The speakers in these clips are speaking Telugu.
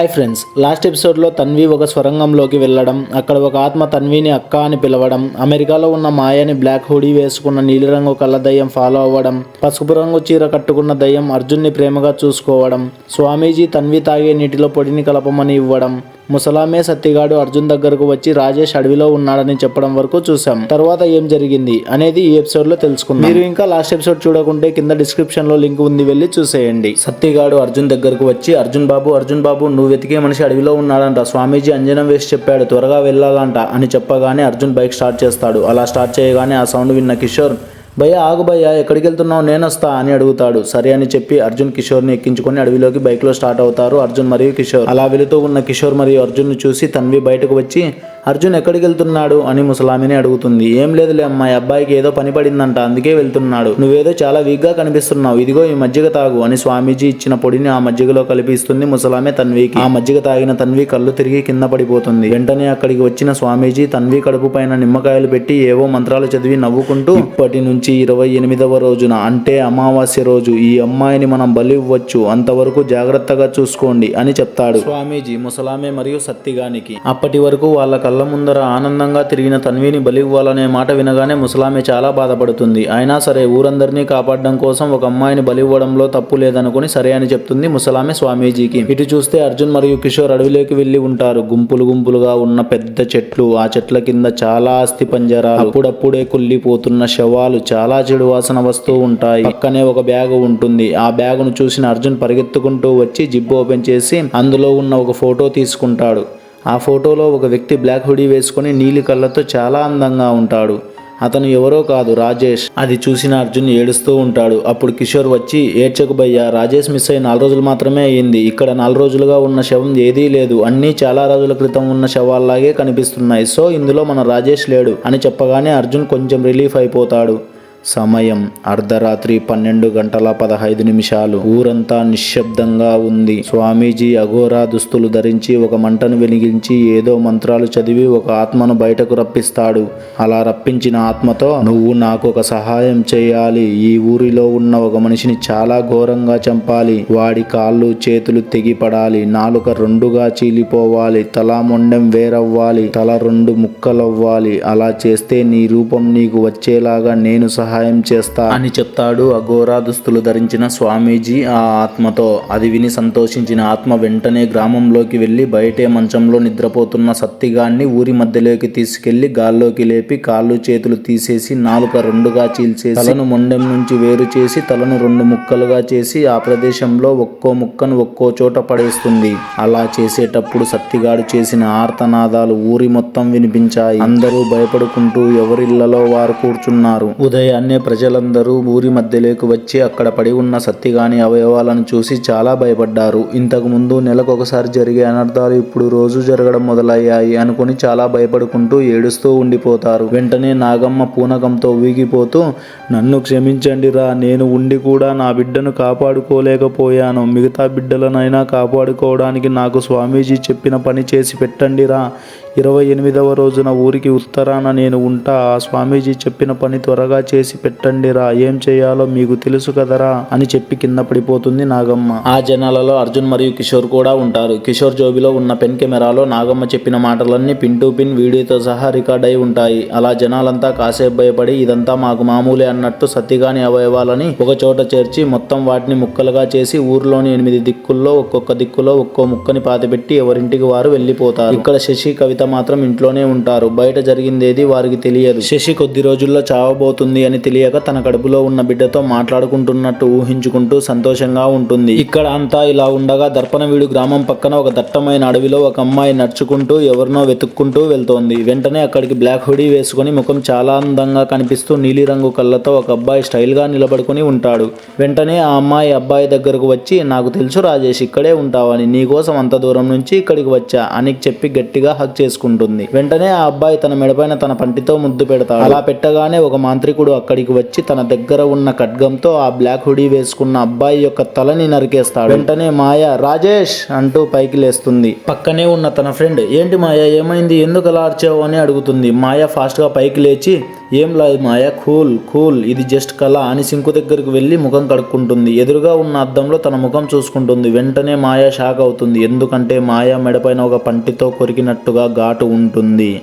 హాయ్ ఫ్రెండ్స్ లాస్ట్ ఎపిసోడ్లో తన్వి ఒక స్వరంగంలోకి వెళ్ళడం అక్కడ ఒక ఆత్మ తన్విని అక్క అని పిలవడం అమెరికాలో ఉన్న మాయని బ్లాక్ హుడీ వేసుకున్న నీలిరంగు కళ్ళ దయ్యం ఫాలో అవ్వడం పసుపు రంగు చీర కట్టుకున్న దయ్యం అర్జున్ని ప్రేమగా చూసుకోవడం స్వామీజీ తన్వి తాగే నీటిలో పొడిని కలపమని ఇవ్వడం ముసలామే సత్తిగాడు అర్జున్ దగ్గరకు వచ్చి రాజేష్ అడవిలో ఉన్నాడని చెప్పడం వరకు చూసాం తర్వాత ఏం జరిగింది అనేది ఈ ఎపిసోడ్లో తెలుసుకుందాం. మీరు ఇంకా లాస్ట్ ఎపిసోడ్ చూడకుంటే కింద డిస్క్రిప్షన్లో లింక్ ఉంది వెళ్ళి చూసేయండి. సత్తిగాడు అర్జున్ దగ్గరకు వచ్చి అర్జున్ బాబు అర్జున్ బాబు నువ్వు వెతికే మనిషి అడవిలో ఉన్నాడంట. స్వామీజీ అంజనం వేసి చెప్పాడు త్వరగా వెళ్ళాలంట అని చెప్పగానే అర్జున్ బైక్ స్టార్ట్ చేస్తాడు. అలా స్టార్ట్ చేయగానే ఆ సౌండ్ విన్న కిషోర్ భయ్య ఆగు భయ్య ఎక్కడికి వెళ్తున్నావు? నేను వస్తా అని అడుగుతాడు. సరే అని చెప్పి అర్జున్ కిషోర్ని ఎక్కించుకొని అడవిలోకి బైక్లో స్టార్ట్ అవుతారు అర్జున్ మరియు కిషోర్. అలా వెళుతూ ఉన్న కిషోర్ మరియు అర్జున్ని చూసి తన్వి బయటకు వచ్చి అర్జున్ ఎక్కడికి వెళ్తున్నాడు అని ముసలామిని అడుగుతుంది. ఏం లేదులే అమ్మాయి అబ్బాయికి ఏదో పని పడిందంట అందుకే వెళ్తున్నాడు. నువ్వేదో చాలా వీక్గా కనిపిస్తున్నావు. ఇదిగో ఈ మజ్జిగ తాగు అని స్వామీజీ ఇచ్చిన పొడిని ఆ మజ్జిగలో కలిపిస్తుంది ముసలామే తన్వికి. ఆ మజ్జిగ తాగిన తన్వి కళ్ళు తిరిగి కింద పడిపోతుంది. వెంటనే అక్కడికి వచ్చిన స్వామీజీ తన్వి కడుపు పైన నిమ్మకాయలు పెట్టి ఏవో మంత్రాలు చదివి నవ్వుకుంటూ ఇప్పటి నుంచి ఇరవై ఎనిమిదవ రోజున అంటే అమావాస్య రోజు ఈ అమ్మాయిని మనం బలి ఇవ్వచ్చు. అంతవరకు జాగ్రత్తగా చూసుకోండి అని చెప్తాడు. స్వామీజీ ముసలామే మరియు సత్తిగానికి అప్పటి వరకు వాళ్ళ కళ్ళ ముందర ఆనందంగా తిరిగిన తన్విని బలి ఇవ్వాలనే మాట వినగానే ముసలామె చాలా బాధపడుతుంది. అయినా సరే ఊరందరినీ కాపాడడం కోసం ఒక అమ్మాయిని బలి ఇవ్వడంలో తప్పు లేదనుకుని సరే అని చెప్తుంది ముసలామె స్వామీజీకి. ఇటు చూస్తే అర్జున్ మరియు కిషోర్ అడవిలోకి వెళ్ళి ఉంటారు. గుంపులు గుంపులుగా ఉన్న పెద్ద చెట్లు ఆ చెట్ల కింద చాలా అస్థి పంజరాలు. అప్పుడప్పుడే కుళ్ళిపోతున్న శవాలు చాలా చెడు వాసన వస్తూ ఉంటాయి. పక్కనే ఒక బ్యాగ్ ఉంటుంది. ఆ బ్యాగును చూసిన అర్జున్ పరిగెత్తుకుంటూ వచ్చి జిప్ ఓపెన్ చేసి అందులో ఉన్న ఒక ఫోటో తీసుకుంటాడు. ఆ ఫోటోలో ఒక వ్యక్తి బ్లాక్ హుడీ వేసుకొని నీలి కళ్ళతో చాలా అందంగా ఉంటాడు. అతను ఎవరో కాదు రాజేష్. అది చూసిన అర్జున్ ఏడుస్తూ ఉంటాడు. అప్పుడు కిషోర్ వచ్చి ఏడ్చకు భయ్యా రాజేష్ మిస్ అయి నాలుగు రోజులు మాత్రమే అయ్యింది. ఇక్కడ నాలుగు రోజులుగా ఉన్న శవం ఏదీ లేదు. అన్నీ చాలా రోజుల క్రితం ఉన్న శవాల్లాగే కనిపిస్తున్నాయి. సో ఇందులో మన రాజేష్ లేడు అని చెప్పగానే అర్జున్ కొంచెం రిలీఫ్ అయిపోతాడు. సమయం అర్ధరాత్రి పన్నెండు గంటల పదహైదు నిమిషాలు. ఊరంతా నిశ్శబ్దంగా ఉంది. స్వామీజీ అఘోరా దుస్తులు ధరించి ఒక మంటను వెలిగించి ఏదో మంత్రాలు చదివి ఒక ఆత్మను బయటకు రప్పిస్తాడు. అలా రప్పించిన ఆత్మతో నువ్వు నాకు ఒక సహాయం చేయాలి. ఈ ఊరిలో ఉన్న ఒక మనిషిని చాలా ఘోరంగా చంపాలి. వాడి కాళ్ళు చేతులు తెగిపడాలి. నాలుక రెండుగా చీలిపోవాలి. తల మొండెం వేరవ్వాలి. తల రెండు ముక్కలవ్వాలి. అలా చేస్తే నీ రూపం నీకు వచ్చేలాగా నేను సహా సహాయం చేస్తా అని చెప్తాడు. అఘోరా దుస్తులు ధరించిన స్వామీజీ ఆ ఆత్మతో. అది విని సంతోషించిన ఆత్మ వెంటనే గ్రామంలోకి వెళ్ళి బయటే మంచంలో నిద్రపోతున్న సత్తిగాన్ని ఊరి మధ్యలోకి తీసుకెళ్ళి గాల్లోకి లేపి కాళ్ళు చేతులు తీసేసి నాలుక రెండుగా చీల్చేసి తలను మొండెం నుంచి వేరు చేసి తలను రెండు ముక్కలుగా చేసి ఆ ప్రదేశంలో ఒక్కో ముక్కను ఒక్కో చోట పడేస్తుంది. అలా చేసేటప్పుడు సత్తిగాడు చేసిన ఆర్తనాదాలు ఊరి మొత్తం వినిపించాయి. అందరూ భయపడుకుంటూ ఎవరిళ్ళలో వారు కూర్చున్నారు. ఉదయాన్నే ప్రజలందరూ ఊరి మధ్యలోకి వచ్చి అక్కడ పడి ఉన్న సత్తిగాని అవయవాలను చూసి చాలా భయపడ్డారు. ఇంతకుముందు నెలకొకసారి జరిగే అనర్థాలు ఇప్పుడు రోజు జరగడం మొదలయ్యాయి అనుకుని చాలా భయపడుకుంటూ ఏడుస్తూ ఉండిపోతారు. వెంటనే నాగమ్మ పూనకంతో ఊగిపోతూ నన్ను క్షమించండి రా నేను ఉండి కూడా నా బిడ్డను కాపాడుకోలేకపోయాను. మిగతా బిడ్డలనైనా కాపాడుకోవడానికి నాకు స్వామీజీ చెప్పిన పని చేసి పెట్టండి రా. ఇరవై ఎనిమిదవ రోజున ఊరికి ఉత్తరాన నేను ఉంటా ఆ స్వామీజీ చెప్పిన పని త్వరగా చేసి పెట్టండిరా ఏం చేయాలో మీకు తెలుసు కదరా అని చెప్పి కింద పడిపోతుంది నాగమ్మ. ఆ జనాలలో అర్జున్ మరియు కిషోర్ కూడా ఉంటారు. కిషోర్ జోబిలో ఉన్న పెన్ కెమెరాలో నాగమ్మ చెప్పిన మాటలన్నీ పిన్ టు పిన్ వీడియోతో సహా రికార్డ్ అయి ఉంటాయి. అలా జనాలంతా కాసేపు భయపడి ఇదంతా మాకు మామూలే అన్నట్టు సత్తిగాని అవయవాలని ఒక చోట చేర్చి మొత్తం వాటిని ముక్కలుగా చేసి ఊర్లోని ఎనిమిది దిక్కుల్లో ఒక్కొక్క దిక్కులో ఒక్కో ముక్కని పాతిపెట్టి ఎవరింటికి వారు వెళ్ళిపోతారు. ఇక్కడ శశి కవిత మాత్రం ఇంట్లోనే ఉంటారు. బయట జరిగిందేది వారికి తెలియదు. శశి కొద్ది రోజుల్లో చావబోతుంది అని తెలియక తన కడుపులో ఉన్న బిడ్డతో మాట్లాడుకుంటున్నట్టు ఊహించుకుంటూ సంతోషంగా ఉంటుంది. ఇక్కడ అంతా ఇలా ఉండగా దర్పణవీడు గ్రామం పక్కన ఒక దట్టమైన అడవిలో ఒక అమ్మాయి నడుచుకుంటూ ఎవరినో వెతుక్కుంటూ వెళ్తోంది. వెంటనే అక్కడికి బ్లాక్ హుడీ వేసుకొని ముఖం చాలా అందంగా కనిపిస్తూ నీలిరంగు కళ్ళతో ఒక అబ్బాయి స్టైల్గా నిలబడుకొని ఉంటాడు. వెంటనే ఆ అమ్మాయి అబ్బాయి దగ్గరకు వచ్చి నాకు తెలుసు రాజేష్ ఇక్కడే ఉంటావని. నీకోసం అంత దూరం నుంచి ఇక్కడికి వచ్చా అని చెప్పి గట్టిగా హక్ చేసి చేసుకుంటుంది. వెంటనే ఆ అబ్బాయి తన మెడపైన తన పంటితో ముద్దు పెడతాడు. అలా పెట్టగానే ఒక మాంత్రికుడు అక్కడికి వచ్చి తన దగ్గర ఉన్న ఖడ్గంతో ఆ బ్లాక్ హుడీ వేసుకున్న అబ్బాయి యొక్క తలని నరికేస్తాడు. వెంటనే మాయ రాజేష్! అంటూ పైకి లేస్తుంది. పక్కనే ఉన్న తన ఫ్రెండ్ ఏంటి మాయ ఏమైంది? ఎందుకు అలా అర్చావు? అని అడుగుతుంది. మాయ ఫాస్ట్గా పైకి లేచి ఏం లేదు మాయ? Cool cool. ఇది జస్ట్ కళ అని సింకు దగ్గరికి వెళ్ళి ముఖం కడుక్కుంటుంది. ఎదురుగా ఉన్న అద్దంలో తన ముఖం చూసుకుంటుంది. వెంటనే మాయ షాక్ అవుతుంది. ఎందుకంటే మాయ మెడపైన ఒక పంటితో కొరికినట్టుగా ఘాటు ఉంటుంది.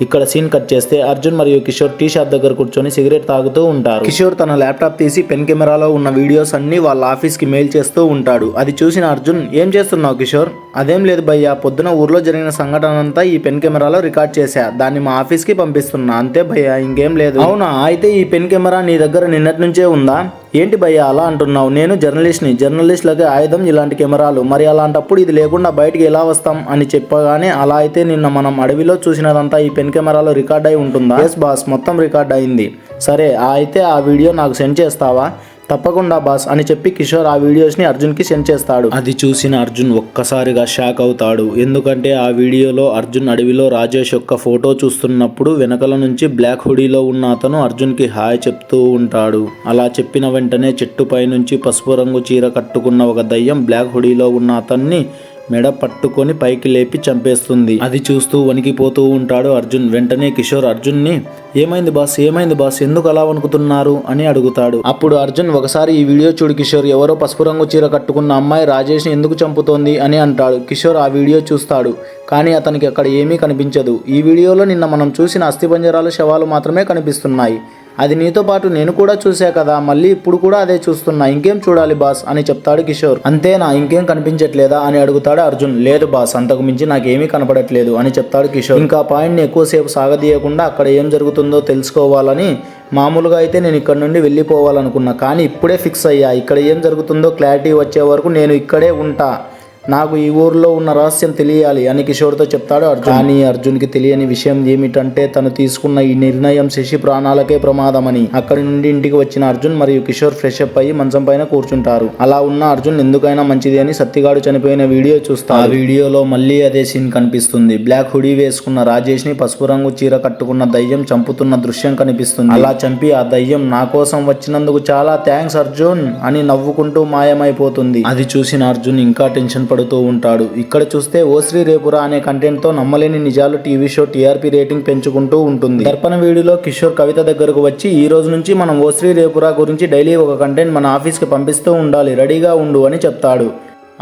ఇక్కడ సీన్ కట్ చేస్తే అర్జున్ మరియు కిషోర్ టీ షాప్ దగ్గర కూర్చొని సిగరెట్ తాగుతూ ఉంటారు. కిషోర్ తన ల్యాప్టాప్ తీసి పెన్ కెమెరాలో ఉన్న వీడియోస్ అన్ని వాళ్ళ ఆఫీస్కి మెయిల్ చేస్తూ ఉంటాడు. అది చూసిన అర్జున్ ఏం చేస్తున్నావు కిషోర్? అదేం లేదు భయ్యా పొద్దున ఊర్లో జరిగిన సంఘటన అంతా ఈ పెన్ కెమెరాలో రికార్డ్ చేశా. దాన్ని మా ఆఫీస్కి పంపిస్తున్నా. అంతే భయ్యా ఇంకేం లేదు. అవునా? అయితే ఈ పెన్ కెమెరా నీ దగ్గర నిన్నటి నుంచే ఉందా? ఏంటి భయ్యా అలా అంటున్నావు? నేను జర్నలిస్ట్ని. జర్నలిస్టులకి ఆయుధం ఇలాంటి కెమెరాలు. మరి అలాంటప్పుడు ఇది లేకుండా బయటికి ఎలా వస్తాం అని చెప్పగానే అలా అయితే నిన్న మనం అడవిలో చూసినదంతా ఈ పెన్ కెమెరాలో రికార్డ్ అయి ఉంటుందా? ఎస్ బాస్ మొత్తం రికార్డ్ అయింది. సరే అయితే ఆ వీడియో నాకు సెండ్ చేస్తావా? తప్పకుండా బాస్ అని చెప్పి కిషోర్ ఆ వీడియోస్ని అర్జున్కి సెండ్ చేస్తాడు. అది చూసిన అర్జున్ ఒక్కసారిగా షాక్ అవుతాడు. ఎందుకంటే ఆ వీడియోలో అర్జున్ అడవిలో రాజేష్ యొక్క ఫోటో చూస్తున్నప్పుడు వెనకల నుంచి బ్లాక్ హుడీలో ఉన్న అతను అర్జున్కి హాయ్ చెప్తూ ఉంటాడు. అలా చెప్పిన వెంటనే చెట్టుపై నుంచి పసుపు రంగు చీర కట్టుకున్న ఒక దయ్యం బ్లాక్ హుడీలో ఉన్న అతన్ని మెడ పట్టుకొని పైకి లేపి చంపేస్తుంది. అది చూస్తూ వణికిపోతూ ఉంటాడు అర్జున్. వెంటనే కిషోర్ అర్జున్ని ఏమైంది బాస్? ఏమైంది బాస్? ఎందుకు అలా వణుకుతున్నారు? అని అడుగుతాడు. అప్పుడు అర్జున్ ఒకసారి ఈ వీడియో చూడు కిషోర్. ఎవరో పసుపు రంగు చీర కట్టుకున్న అమ్మాయి రాజేష్ని ఎందుకు చంపుతోంది? అని అంటాడు. కిషోర్ ఆ వీడియో చూస్తాడు. కానీ అతనికి అక్కడ ఏమీ కనిపించదు. ఈ వీడియోలో నిన్న మనం చూసిన అస్థిపంజరాల శవాలు మాత్రమే కనిపిస్తున్నాయి. అది నీతో పాటు నేను కూడా చూసా కదా మళ్ళీ ఇప్పుడు కూడా అదే చూస్తున్నా. ఇంకేం చూడాలి బాస్? అని చెప్తాడు కిషోర్. అంతేనా? ఇంకేం కనిపించట్లేదా? అని అడుగుతాడు అర్జున్. లేదు బాస్ అంతకు మించి నాకేమీ కనపడట్లేదు అని చెప్తాడు కిషోర్. ఇంకా పాయింట్ని ఎక్కువసేపు సాగదీయకుండా అక్కడ ఏం జరుగుతుందో తెలుసుకోవాలని మామూలుగా అయితే నేను ఇక్కడ నుండి వెళ్ళిపోవాలనుకున్నా. కానీ ఇప్పుడే ఫిక్స్ అయ్యా. ఇక్కడ ఏం జరుగుతుందో క్లారిటీ వచ్చే వరకు నేను ఇక్కడే ఉంటా. నాకు ఈ ఊర్లో ఉన్న రహస్యం తెలియాలి అని కిషోర్తో చెప్తాడు అర్జున్. కానీ అర్జున్కి తెలియని విషయం ఏమిటంటే తను తీసుకున్న ఈ నిర్ణయం శశి ప్రాణాలకే ప్రమాదమని. అక్కడి నుండి ఇంటికి వచ్చిన అర్జున్ మరియు కిషోర్ ఫ్రెష్ అప్ అయ్యి మంచం పైన కూర్చుంటారు. అలా ఉన్న అర్జున్ ఎందుకైనా మంచిది అని సత్తిగాడు చనిపోయిన వీడియో చూస్తారు ఆ వీడియోలో మళ్ళీ అదే సీన్ కనిపిస్తుంది. బ్లాక్ హుడీ వేసుకున్న రాజేష్ని పసుపు రంగు చీర కట్టుకున్న దయ్యం చంపుతున్న దృశ్యం కనిపిస్తుంది. అలా చంపి ఆ దయ్యం నా కోసం వచ్చినందుకు చాలా థ్యాంక్స్ అర్జున్ అని నవ్వుకుంటూ మాయమైపోతుంది. అది చూసిన అర్జున్ ఇంకా టెన్షన్ పడుతూ ఉంటాడు. ఇక్కడ చూస్తే ఓ శ్రీ రేపురా అనే కంటెంట్తో నమ్మలేని నిజాలు టీవీ షో టీఆర్పీ రేటింగ్ పెంచుకుంటూ ఉంటుంది. దర్పణ వీడియోలో కిషోర్ కవిత దగ్గరకు వచ్చి ఈ రోజు నుంచి మనం ఓ శ్రీ రేపురా గురించి డైలీ ఒక కంటెంట్ మన ఆఫీస్కి పంపిస్తూ ఉండాలి రెడీగా ఉండు అని చెప్తాడు.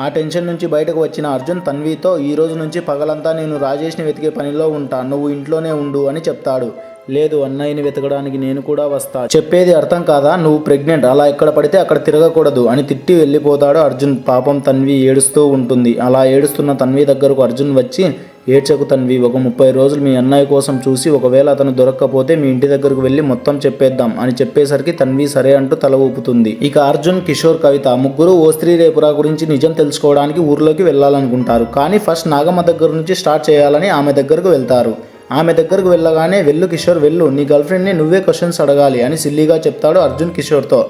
ఆ టెన్షన్ నుంచి బయటకు వచ్చిన అర్జున్ తన్వితో ఈ రోజు నుంచి పగలంతా నేను రాజేష్ని వెతికే పనిలో ఉంటా నువ్వు ఇంట్లోనే ఉండు అని చెప్తాడు. లేదు అన్నయ్యని వెతకడానికి నేను కూడా వస్తా. చెప్పేది అర్థం కాదా? నువ్వు ప్రెగ్నెంట్. అలా ఎక్కడ పడితే అక్కడ తిరగకూడదు అని తిట్టి వెళ్ళిపోతాడు అర్జున్. పాపం తన్వి ఏడుస్తూ ఉంటుంది. అలా ఏడుస్తున్న తన్వి దగ్గరకు అర్జున్ వచ్చి ఏడ్చకు తన్వి ఒక ముప్పై రోజులు మీ అన్నయ్య కోసం చూసి ఒకవేళ అతను దొరక్కపోతే మీ ఇంటి దగ్గరకు వెళ్ళి మొత్తం చెప్పేద్దాం అని చెప్పేసరికి తన్వి సరే అంటూ తల ఊపుతుంది. ఇక అర్జున్ కిషోర్ కవిత ముగ్గురు ఓ స్త్రీ రేపురా గురించి నిజం తెలుసుకోవడానికి ఊర్లోకి వెళ్ళాలనుకుంటారు. కానీ ఫస్ట్ నాగమ్మ దగ్గర నుంచి స్టార్ట్ చేయాలని ఆమె దగ్గరకు వెళ్తారు. ఆమె దగ్గరకు వెళ్ళగానే వెళ్ళు కిషోర్ వెళ్ళు. నీ గర్ల్ ఫ్రెండ్ని నువ్వే క్వశ్చన్స్ అడగాలి అని సిల్లీగా చెప్తాడు అర్జున్ కిషోర్తో.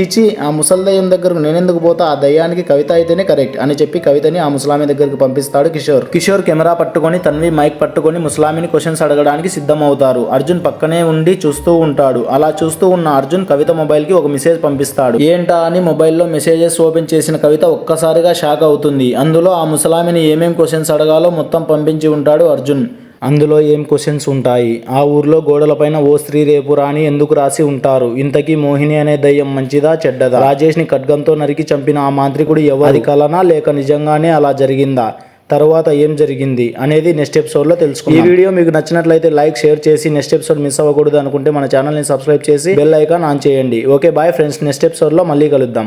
చిచి ఆ ముసలి దయ్యం దగ్గరకు నేనెందుకు పోతా? ఆ దయ్యానికి కవిత అయితేనే కరెక్ట్ అని చెప్పి కవితని ఆ ముసలామి దగ్గరకు పంపిస్తాడు కిషోర్. కిషోర్ కెమెరా పట్టుకొని తన్వి మైక్ పట్టుకొని ముసలామిని క్వశ్చన్స్ అడగడానికి సిద్ధమవుతారు. అర్జున్ పక్కనే ఉండి చూస్తూ ఉంటాడు. అలా చూస్తూ ఉన్న అర్జున్ కవిత మొబైల్కి ఒక మెసేజ్ పంపిస్తాడు. ఏంటా అని మొబైల్లో మెసేజెస్ ఓపెన్ చేసిన కవిత ఒక్కసారిగా షాక్ అవుతుంది. అందులో ఆ ముసలామిని ఏమేం క్వశ్చన్స్ అడగాలో మొత్తం పంపించి ఉంటాడు అర్జున్. అందులో ఏం క్వశ్చన్స్ ఉంటాయి? ఆ ఊర్లో గోడలపైన ఓ స్త్రీ రేపు రాని ఎందుకు రాసి ఉంటారు? ఇంతకీ మోహిని అనే దయ్యం మంచిదా చెడ్డదా? రాజేష్ని ఖడ్గంతో నరికి చంపిన ఆ మాంత్రికుడు ఎవరి కలనా? లేక నిజంగానే అలా జరిగిందా? తర్వాత ఏం జరిగింది? అనేది నెక్స్ట్ ఎపిసోడ్లో తెలుసుకుందాం. ఈ వీడియో మీకు నచ్చినట్లయితే లైక్ షేర్ చేసి నెక్స్ట్ ఎపిసోడ్ మిస్ అవ్వకూడదు అనుకుంటే మన ఛానల్ని సబ్స్క్రైబ్ చేసి బెల్ ఐకాన్ ఆన్ చేయండి. ఓకే బాయ్ ఫ్రెండ్స్ నెక్స్ట్ ఎపిసోడ్లో మళ్ళీ కలుద్దాం.